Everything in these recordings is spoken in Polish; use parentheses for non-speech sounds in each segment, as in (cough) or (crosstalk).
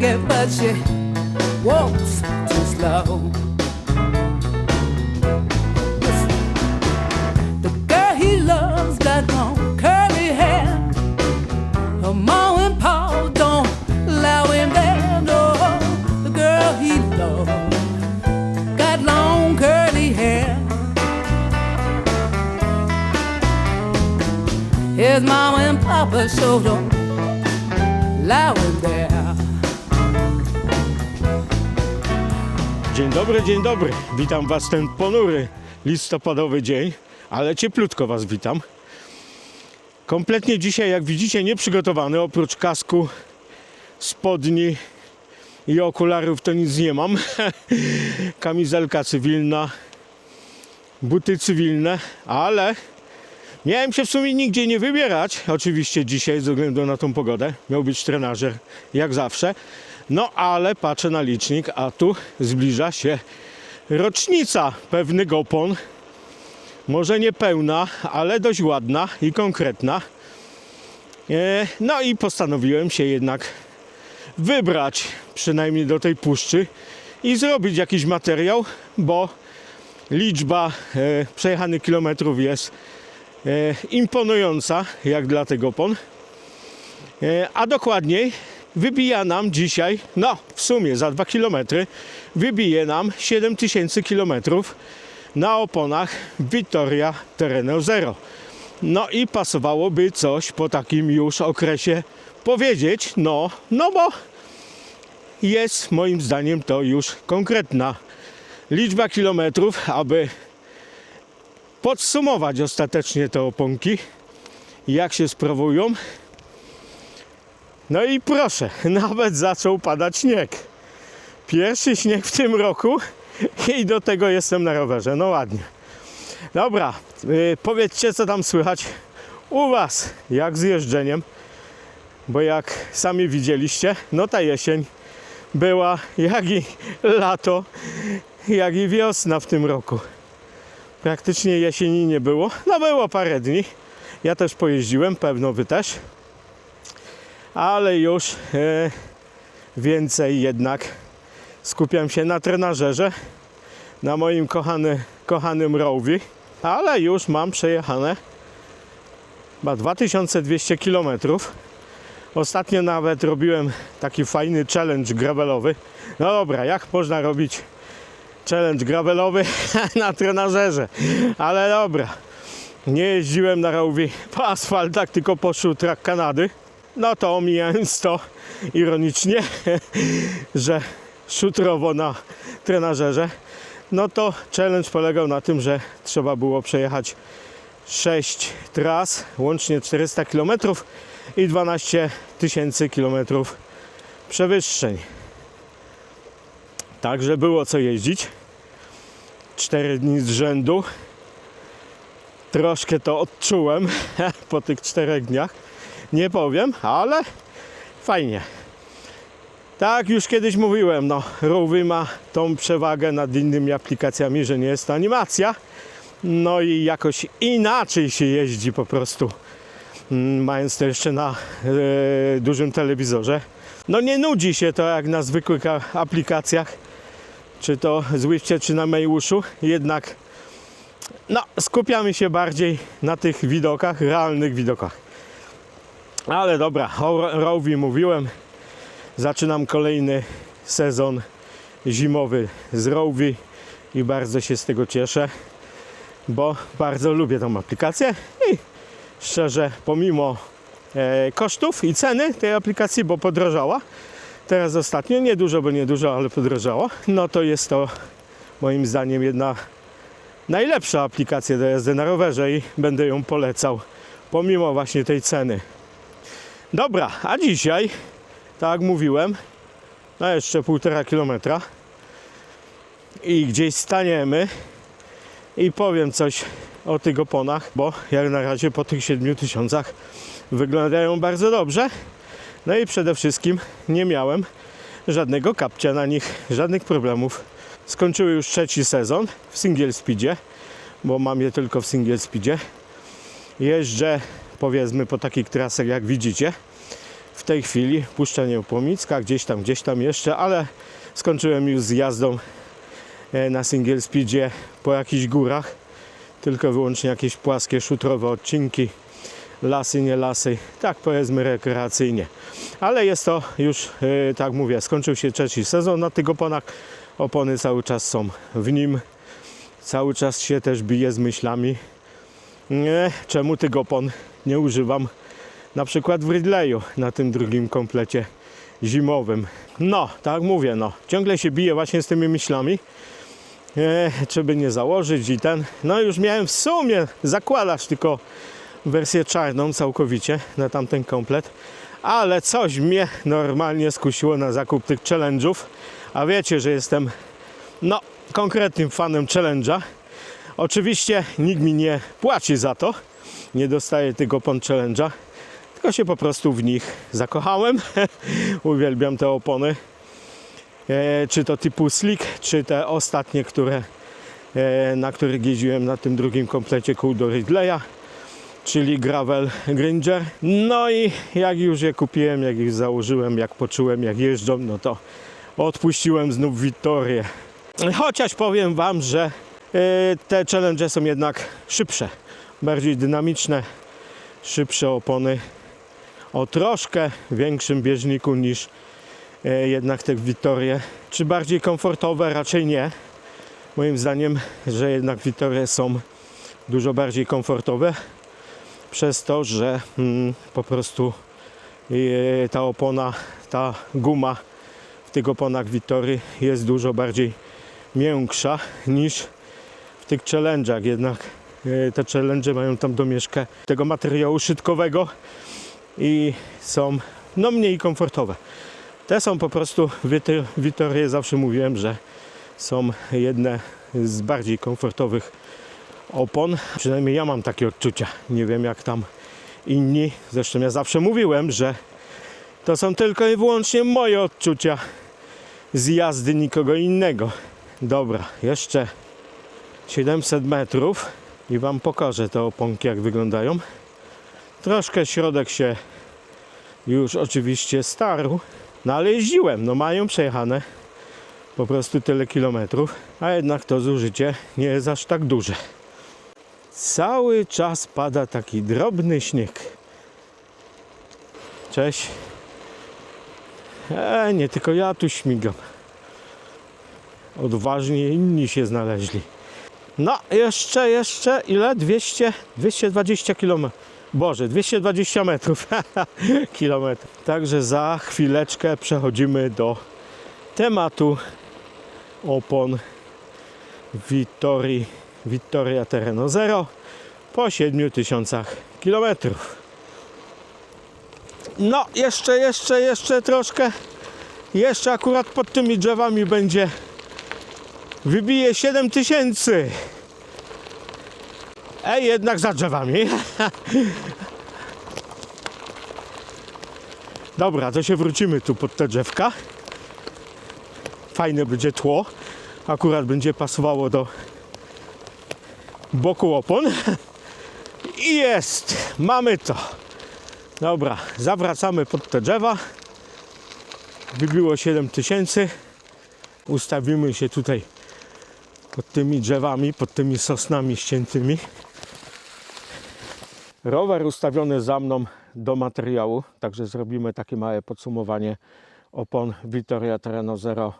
Maggie, but she walks too slow. The girl he loves got long curly hair. Her mom and don't allow him there. The girl he loves got long curly hair. His mama and papa allow him there. Dzień dobry, dzień dobry. Witam Was ten ponury listopadowy dzień, ale cieplutko Was witam. Kompletnie dzisiaj, jak widzicie, nieprzygotowany. Oprócz kasku, spodni i okularów to nic nie mam. (laughs) Kamizelka cywilna, buty cywilne, ale miałem się w sumie nigdzie nie wybierać. Oczywiście dzisiaj ze względu na tą pogodę. Miał być trenażer jak zawsze. No ale patrzę na licznik, a tu zbliża się rocznica pewnych opon. Może nie pełna, ale dość ładna i konkretna. E, No i postanowiłem się jednak wybrać przynajmniej do tej puszczy i zrobić jakiś materiał, bo liczba e, przejechanych kilometrów jest e, imponująca jak dla tych opon. E, A dokładniej wybija nam dzisiaj, no w sumie za 2 km, wybije nam 7000 km na oponach Vittoria Terreno Zero. No i pasowałoby coś po takim już okresie powiedzieć, no, no bo jest moim zdaniem to już konkretna liczba kilometrów, aby podsumować ostatecznie te oponki, jak się sprawują. No i proszę, (laughs) nawet zaczął padać śnieg. Pierwszy śnieg w tym roku (laughs) i do tego jestem na rowerze. No ładnie. Dobra, yy, powiedzcie co tam słychać u Was, jak z jeżdżeniem. Bo jak sami widzieliście, no ta jesień była jak i (laughs) lato, jak i wiosna w tym roku. Praktycznie jesieni nie było. No było parę dni. Ja też pojeździłem, pewno Wy też ale już e, więcej jednak skupiam się na trenażerze, na moim kochany, kochanym Rowi, ale już mam przejechane chyba 2200 km. Ostatnio nawet robiłem taki fajny challenge gravelowy. No dobra, jak można robić challenge gravelowy (laughs) na trenażerze? Ale dobra, nie jeździłem na Rowi po asfaltach, tylko po szutrach Kanady. No to omijając to ironicznie, (laughs) że szutrowo na trenażerze, no to challenge polegał na tym, że trzeba było przejechać 6 tras, łącznie 400 km i 12 tysięcy km przewyższeń. Także było co jeździć. 4 dni z rzędu. Troszkę to odczułem (laughs) po tych 4 dniach nie powiem, ale fajnie. Tak już kiedyś mówiłem, no Rowy ma tą przewagę nad innymi aplikacjami, że nie jest to animacja. No i jakoś inaczej się jeździ po prostu, mm, mając to jeszcze na e, dużym telewizorze. No nie nudzi się to jak na zwykłych aplikacjach, czy to Zwifcie, czy na Maiuszu, jednak no, skupiamy się bardziej na tych widokach, realnych widokach. Ale dobra, o Rowi mówiłem. Zaczynam kolejny sezon zimowy z Rowi i bardzo się z tego cieszę, bo bardzo lubię tą aplikację i szczerze, pomimo e, kosztów i ceny tej aplikacji, bo podrożała, teraz ostatnio, nie dużo, bo nie dużo, ale podrożała, no to jest to moim zdaniem jedna najlepsza aplikacja do jazdy na rowerze i będę ją polecał, pomimo właśnie tej ceny. Dobra, a dzisiaj, tak jak mówiłem, no jeszcze półtora kilometra i gdzieś staniemy i powiem coś o tych oponach, bo jak na razie po tych 7 tysiącach wyglądają bardzo dobrze. No i przede wszystkim nie miałem żadnego kapcia na nich, żadnych problemów. Skończyły już trzeci sezon w single speedzie, bo mam je tylko w single speedzie. Jeżdżę powiedzmy po takich trasach jak widzicie. W tej chwili puszczenie Płomicka, gdzieś tam, gdzieś tam jeszcze, ale skończyłem już z jazdą e, na single speedzie po jakichś górach. Tylko wyłącznie jakieś płaskie, szutrowe odcinki, lasy, nie lasy, tak powiedzmy rekreacyjnie. Ale jest to już, e, tak mówię, skończył się trzeci sezon na tych oponach. Opony cały czas są w nim. Cały czas się też bije z myślami, nie, czemu tych opon nie używam na przykład w Ridleyu na tym drugim komplecie zimowym. No, tak mówię, no, ciągle się biję właśnie z tymi myślami, e, nie założyć i ten. No już miałem w sumie zakładać tylko wersję czarną całkowicie na tamten komplet, ale coś mnie normalnie skusiło na zakup tych challenge'ów, a wiecie, że jestem no, konkretnym fanem challenge'a. Oczywiście nikt mi nie płaci za to, nie dostaję tego opon challenge'a, tylko się po prostu w nich zakochałem. (laughs) Uwielbiam te opony. E, czy to typu slick, czy te ostatnie, które, e, na których jeździłem na tym drugim komplecie kół do Ridleya, czyli Gravel Gringer. No i jak już je kupiłem, jak ich założyłem, jak poczułem, jak jeżdżą, no to odpuściłem znów Wittorię. Chociaż powiem Wam, że te challenge są jednak szybsze, bardziej dynamiczne, szybsze opony o troszkę większym bieżniku niż e, jednak te Wittorie. Czy bardziej komfortowe? Raczej nie. Moim zdaniem, że jednak Wittorie są dużo bardziej komfortowe przez to, że mm, po prostu e, ta opona, ta guma w tych oponach Vittory jest dużo bardziej miększa niż tych challenge'ach. Jednak e, te challenge mają tam domieszkę tego materiału szytkowego i są no mniej komfortowe. Te są po prostu Vittorie, zawsze mówiłem, że są jedne z bardziej komfortowych opon. Przynajmniej ja mam takie odczucia. Nie wiem jak tam inni. Zresztą ja zawsze mówiłem, że to są tylko i wyłącznie moje odczucia z jazdy nikogo innego. Dobra, jeszcze 700 metrów i Wam pokażę te oponki jak wyglądają. Troszkę środek się już oczywiście starł, no ale jeździłem, no mają przejechane po prostu tyle kilometrów, a jednak to zużycie nie jest aż tak duże. Cały czas pada taki drobny śnieg. Cześć. E, nie tylko ja tu śmigam. Odważnie inni się znaleźli. No, jeszcze, jeszcze ile? 200, 220 km. Boże, 220 metrów. (laughs) Kilometr. Także za chwileczkę przechodzimy do tematu opon Vittorii, Vittoria Terreno Zero po 7000 kilometrów. No, jeszcze, jeszcze, jeszcze troszkę. Jeszcze akurat pod tymi drzewami będzie wybije 7000. Ej, jednak za drzewami. Dobra, to się wrócimy tu pod te drzewka. Fajne będzie tło. Akurat będzie pasowało do boku opon. I jest! Mamy to. Dobra, zawracamy pod te drzewa. Wybiło 7000. Ustawimy się tutaj pod tymi drzewami, pod tymi sosnami ściętymi. Rower ustawiony za mną do materiału, także zrobimy takie małe podsumowanie opon Vittoria Terreno Zero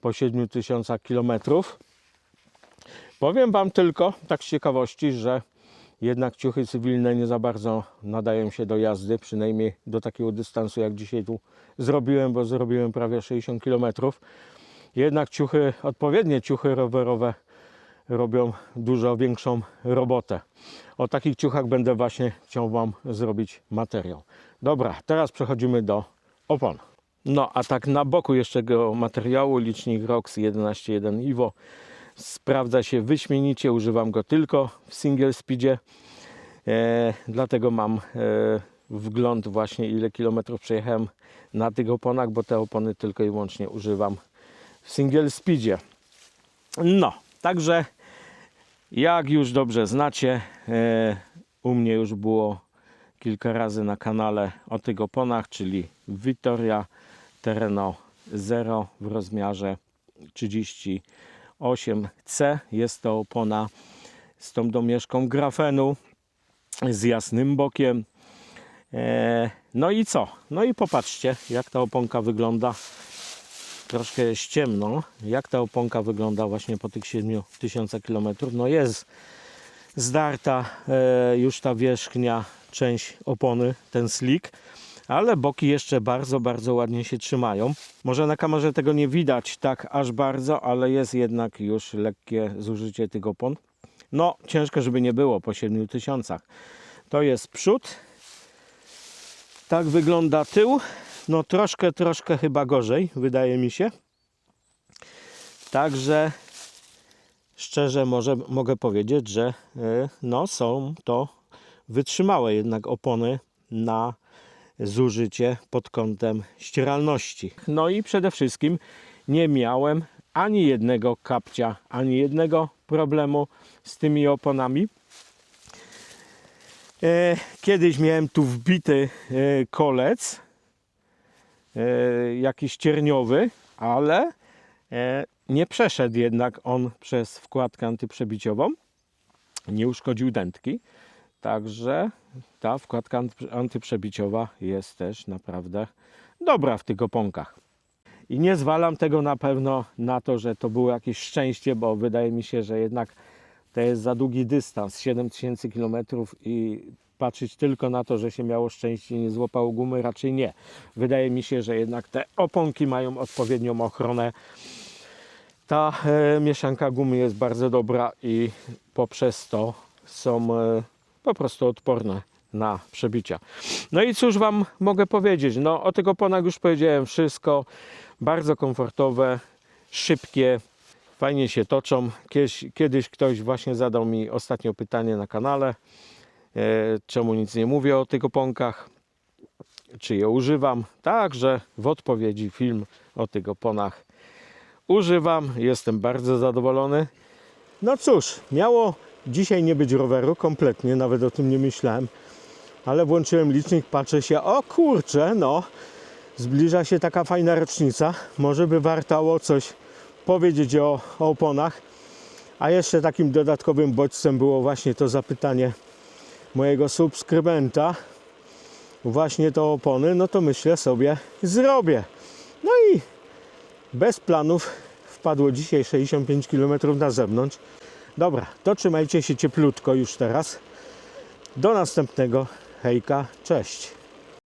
po 7000 km. Powiem Wam tylko, tak z ciekawości, że jednak ciuchy cywilne nie za bardzo nadają się do jazdy, przynajmniej do takiego dystansu jak dzisiaj tu zrobiłem, bo zrobiłem prawie 60 km. Jednak ciuchy, odpowiednie ciuchy rowerowe robią dużo większą robotę. O takich ciuchach będę właśnie chciał Wam zrobić materiał. Dobra, teraz przechodzimy do opon. No, a tak na boku jeszcze tego materiału licznik ROX 11.1 Ivo sprawdza się wyśmienicie, używam go tylko w single speedzie, e, dlatego mam e, wgląd właśnie ile kilometrów przejechałem na tych oponach, bo te opony tylko i wyłącznie używam w single speedzie. No, także jak już dobrze znacie, e, u mnie już było kilka razy na kanale o tych oponach, czyli Vittoria Terreno Zero w rozmiarze 38C. Jest to opona z tą domieszką grafenu, z jasnym bokiem. E, no i co? No i popatrzcie, jak ta oponka wygląda. Troszkę jest ciemno. Jak ta oponka wygląda właśnie po tych 7000 km? No jest zdarta e, już ta wierzchnia część opony, ten slick, ale boki jeszcze bardzo, bardzo ładnie się trzymają. Może na kamerze tego nie widać tak aż bardzo, ale jest jednak już lekkie zużycie tych opon. No, ciężko, żeby nie było po 7000. To jest przód. Tak wygląda tył. No troszkę, troszkę chyba gorzej, wydaje mi się. Także szczerze może, mogę powiedzieć, że y, no, są to wytrzymałe jednak opony na zużycie pod kątem ścieralności. No i przede wszystkim nie miałem ani jednego kapcia, ani jednego problemu z tymi oponami. E, Kiedyś miałem tu wbity e, kolec, e, jakiś cierniowy, ale e, nie przeszedł jednak on przez wkładkę antyprzebiciową. Nie uszkodził dętki. Także ta wkładka anty- antyprzebiciowa jest też naprawdę dobra w tych oponkach. I nie zwalam tego na pewno na to, że to było jakieś szczęście, bo wydaje mi się, że jednak to jest za długi dystans 7000 km i patrzeć tylko na to, że się miało szczęście i nie złapało gumy, raczej nie. Wydaje mi się, że jednak te oponki mają odpowiednią ochronę. Ta e, mieszanka gumy jest bardzo dobra i poprzez to są e, po prostu odporne na przebicia. No i cóż Wam mogę powiedzieć? No o tych oponach już powiedziałem wszystko. Bardzo komfortowe, szybkie, fajnie się toczą. Kiedyś, kiedyś ktoś właśnie zadał mi ostatnio pytanie na kanale, czemu nic nie mówię o tych oponkach, czy je używam. Także w odpowiedzi film o tych oponach używam. Jestem bardzo zadowolony. No cóż, miało dzisiaj nie być roweru kompletnie, nawet o tym nie myślałem, ale włączyłem licznik, patrzę się, o kurczę, no, zbliża się taka fajna rocznica, może by wartało coś powiedzieć o, o oponach, a jeszcze takim dodatkowym bodźcem było właśnie to zapytanie mojego subskrybenta, właśnie to opony, no to myślę sobie, zrobię. No i bez planów wpadło dzisiaj 65 km na zewnątrz. Dobra, to trzymajcie się cieplutko już teraz. Do następnego. Hejka, cześć.